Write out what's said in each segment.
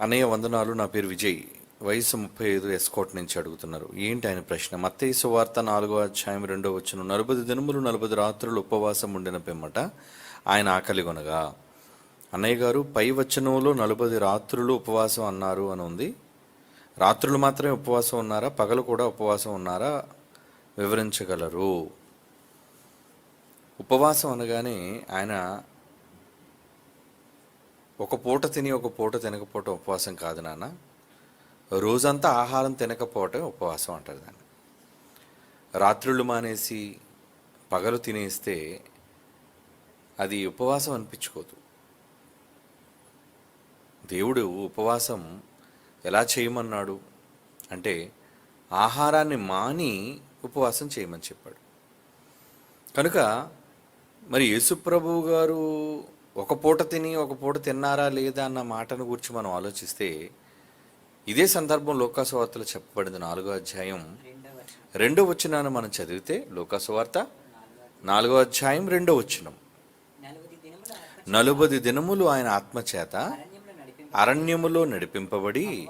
అన్నయ్య వందనాలు నా పేరు విజయ్. వయసు ముప్పై ఐదు ఎస్కోట్ నుంచి అడుగుతున్నారు. ఏంటి ఆయన ప్రశ్న? మత్తయి సువార్త నాలుగో అధ్యాయం రెండో వచ్చిన నలభై దినములు నలభై రాత్రులు ఉపవాసం ఉండిన పిమ్మట ఆయన ఆకలిగొనగా అన్నయ్య గారు పై వచనంలో నలభై రాత్రులు ఉపవాసం అన్నారు అని ఉంది. రాత్రులు మాత్రమే ఉపవాసం ఉన్నారా? పగలు కూడా ఉపవాసం ఉన్నారా? వివరించగలరు. ఉపవాసం అనగానే ఆయన ఒక పూట తిని ఒక పూట తినకపోవటం ఉపవాసం కాదు నాన్న. రోజంతా ఆహారం తినకపోవటం ఉపవాసం అంటారు దాన్ని. రాత్రులు మానేసి పగలు తినేస్తే అది ఉపవాసం అనిపించుకోదు. దేవుడు ఉపవాసం ఎలా చేయమన్నాడు? అంటే ఆహారాన్ని మాని ఉపవాసం చేయమని చెప్పాడు. కనుక మరి యేసుప్రభు గారు ఒక పూట తిని ఒక పూట తిన్నారా లేదా అన్న మాటను గురించి మనం ఆలోచిస్తే ఇదే సందర్భం లోకాసువార్తలో చెప్పబడింది నాలుగో అధ్యాయం. రెండో వచనాన్ని మనం చదివితే లోకాసువార్త నాలుగో అధ్యాయం రెండో ఆత్మ నలుబది దినములు ఆయన ఆత్మచేత అరణ్యములో నడిపింపబడి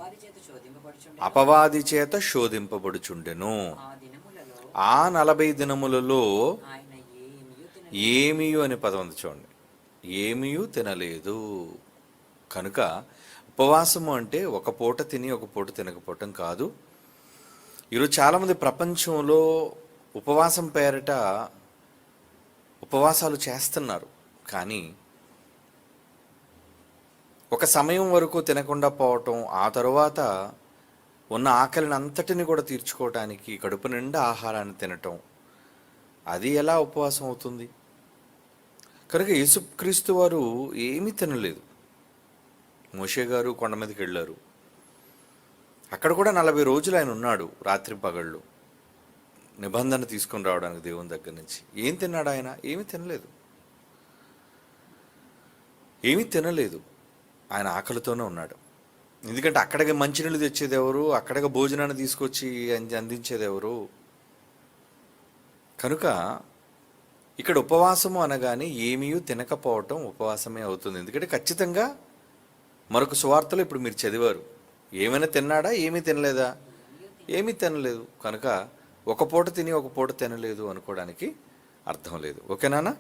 అపవాది చేత శోధింపబడుచుండెను. ఆ నలభై దినములలో ఏమియు అనే పదం ఉంది చూడండి. ఏమీయూ తినలేదు. కనుక ఉపవాసము అంటే ఒక పూట తిని ఒక పూట తినకపోవటం కాదు. ఈరోజు చాలామంది ప్రపంచంలో ఉపవాసం పేరట ఉపవాసాలు చేస్తున్నారు. కానీ ఒక సమయం వరకు తినకుండా పోవటం ఆ తరువాత ఉన్న ఆకలిని అంతటిని కూడా తీర్చుకోవటానికి కడుపు నిండా ఆహారాన్ని తినటం అది ఎలా ఉపవాసం అవుతుంది? కనుక యేసుక్రీస్తు వారు ఏమీ తినలేదు. మోషే గారు కొండ మీదకి వెళ్ళారు. అక్కడ కూడా నలభై రోజులు ఆయన ఉన్నాడు రాత్రి పగళ్ళు. నిబంధన తీసుకొని రావడానికి దేవుని దగ్గర నుంచి. ఏం తిన్నాడు ఆయన? ఏమీ తినలేదు. ఏమీ తినలేదు. ఆయన ఆకలితోనే ఉన్నాడు. ఎందుకంటే అక్కడికి మంచినీళ్ళు తెచ్చేది ఎవరు? అక్కడికి భోజనాన్ని తీసుకొచ్చి అంది- అందించేది ఎవరు? కనుక ఇక్కడ ఉపవాసము అనగానే ఏమీ తినకపోవటం ఉపవాసమే అవుతుంది. ఎందుకంటే ఖచ్చితంగా మరొక సువార్తలో ఇప్పుడు మీరు చదివారు. ఏమైనా తిన్నాడా? ఏమీ తినలేదా? ఏమీ తినలేదు. కనుక ఒక పూట తిని ఒక పూట తినలేదు అనుకోవడానికి అర్థం లేదు. ఓకేనా